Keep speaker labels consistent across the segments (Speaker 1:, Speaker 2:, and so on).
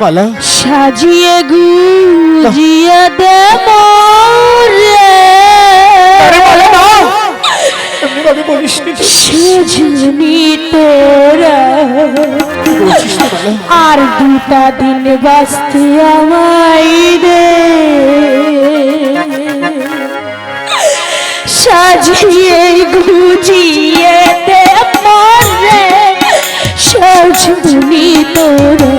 Speaker 1: মালা
Speaker 2: সাজিয়ে গুজিয়ে দেব রে
Speaker 1: আরে মালা না। এমনি ভাবে বলিস নি
Speaker 2: তোরা। আর দুটা দিন বাঁচতে আমায় দে। সাজিয়ে গুজিয়ে দে মরে সজনি তোরা।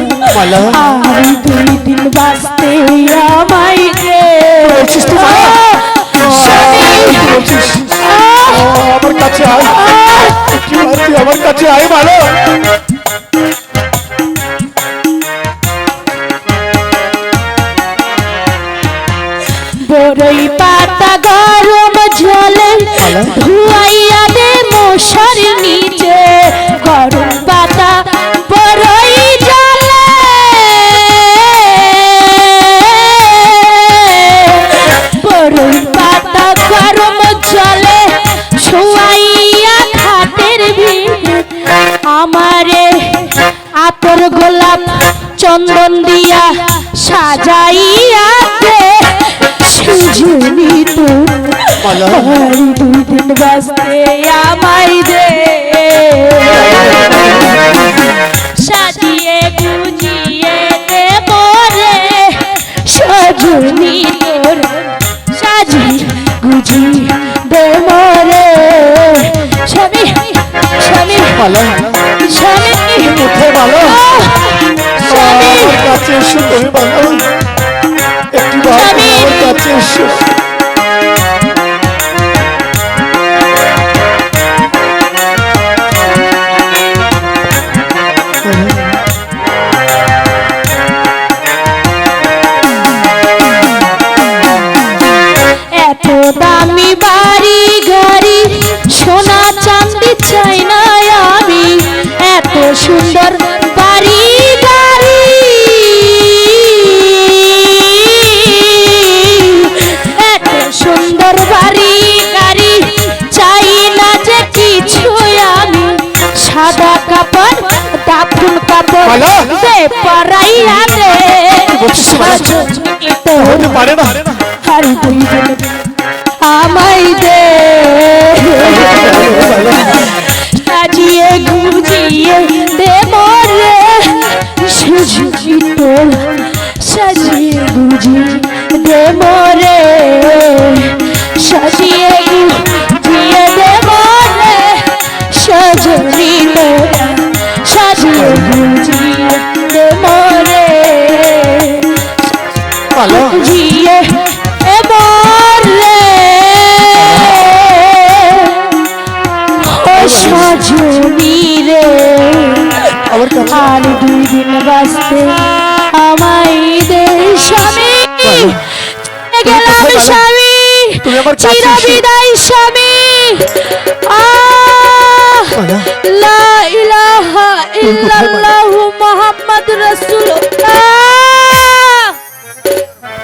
Speaker 1: আমার কাছে আয় আমার কাছে আয় মালা
Speaker 2: বড়ই পাতা গরম জলে ধুয়াইয়া চন্দন দিয়া সাজাইয়া দে। সুজনি তোর
Speaker 1: মালা
Speaker 2: আর দুই দিন বাঁচতে আমায় দে। সাজিয়ে গুজিয়ে দে মরে সজনি তোর সাজি গুজি
Speaker 1: তুমি মালা একটি বাবা আমার কাছে এসো।
Speaker 2: কাপড় দাফুন কাপড়! দে। পরাইয়া তোর
Speaker 1: হতে পারে না।
Speaker 2: দুই দিন আমায় দে। সাজিয়ে গুজিয়ে দে মরে সাজিয়ে গুজিয়ে দে মরে এবারে ও সজনি রে আর দুই দিন বাঁচতে আমায় দে স্বামী। গেলাম স্বামী। চিরবিদায় স্বামী।
Speaker 1: মালা
Speaker 2: লা ইলাহা
Speaker 1: কোথায়